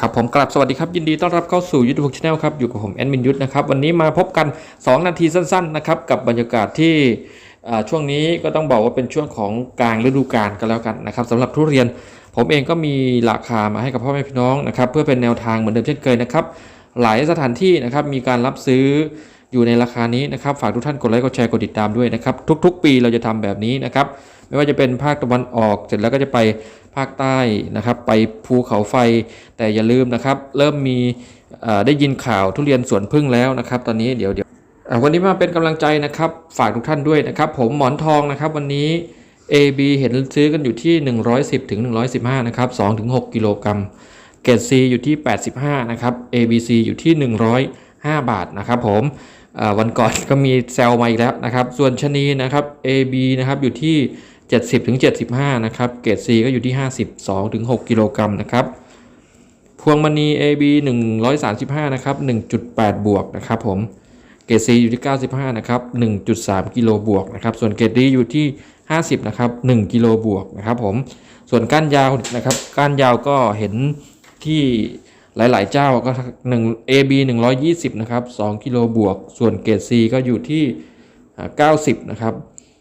ครับผมกลับสวัสดีครับ ยินดีต้อนรับเข้าสู่ยุทธภูมิชาแนลครับ อยู่กับผมแอดมินยุทธนะครับ วันนี้มาพบกัน 2 นาทีสั้นๆนะครับ กับบรรยากาศที่ช่วงนี้ก็ต้องบอกว่าเป็นช่วงของกลางฤดูกาลกันแล้วกันนะครับสำหรับทุเรียน ผมเองก็มีราคามาให้กับพ่อแม่พี่น้องนะครับ เพื่อเป็นแนวทางเหมือนเดิมเช่นเคยนะครับ หลายสถานที่นะครับมีการรับซื้อ อยู่ในราคานี้นะครับ ฝากทุกท่านกดไลค์กดแชร์กดติดตามด้วยนะครับ ทุก ๆ ปีเราจะทำแบบนี้นะครับ ไม่ว่าจะเป็นภาคตะวันออก เสร็จแล้วก็จะไปภาคใต้นะครับ ไปภูเขาไฟ แต่อย่าลืมนะครับ เริ่มมีได้ยินข่าวทุเรียนสวนพึ่งแล้วนะครับ ตอนนี้เดี๋ยวเดี๋ยววันนี้มาเป็นกำลังใจนะครับ ฝากทุกท่านด้วยนะครับ ผมหมอนทองนะครับ วันนี้ AB เห็นซื้อกันอยู่ที่ 110ถึง115นะครับ2ถึง6กิโลกรัมเกรด C อยู่ที่ 85นะครับ ABC อยู่ที่ 5 บาทนะครับผมวันก่อนก็มีแซลมาอีกแล้วนะครับ ส่วนชนีนะครับ AB นะครับอยู่ที่ 70ถึง75 นะครับ เกรด C ก็อยู่ที่ 52ถึง6กิโลกรัมนะครับ พวงมณี AB 135 นะครับ 1.8 บวกนะครับผม เกรด C อยู่ที่ 95 นะครับ 1.3 กิโลบวกนะครับ ส่วนเกรด D อยู่ที่ 50 นะครับ 1 กิโลบวกนะครับผม ส่วนก้านยาวนะครับ ก้านยาวก็เห็นที่ หลายๆ เจ้าก็1 AB 120 นะครับ 2 กิโลบวก ส่วนเกรด C ก็อยู่ที่อ่า90 นะครับ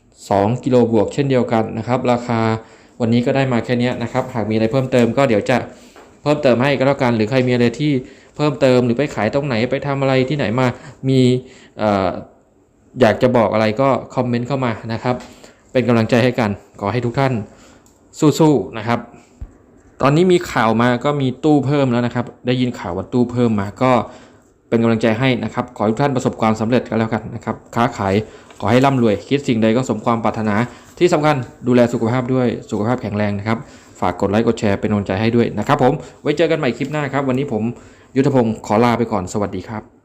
2 กิโลบวกเช่นเดียวกันนะครับ ราคาวันนี้ก็ได้มาแค่นี้นะครับ หากมีอะไรเพิ่มเติมก็เดี๋ยวจะเพิ่มเติมให้ก็แล้วกัน หรือใครมีอะไรที่เพิ่มเติมหรือไปขายตรงไหนไปทำอะไรที่ไหนมา มีเอ่ออยากจะบอกอะไรก็คอมเมนต์เข้ามานะครับ เป็นกำลังใจให้กัน ขอให้ทุกท่านสู้ๆนะครับ ตอนนี้มีข่าวมาก็มีตู้เพิ่มแล้วนะครับ ได้ยินข่าวว่าตู้เพิ่มมาก็เป็นกำลังใจให้นะครับ ขอให้ทุกท่านประสบความสำเร็จกันแล้วกันนะครับ ค้าขายขอให้ร่ำรวย คิดสิ่งใดก็สมความปรารถนา ที่สำคัญดูแลสุขภาพด้วยสุขภาพแข็งแรงนะครับ ฝากกดไลค์กดแชร์เป็นกำลังใจให้ด้วยนะครับผม ไว้เจอกันใหม่คลิปหน้าครับ วันนี้ผมยุทธพงศ์ขอลาไปก่อน สวัสดีครับ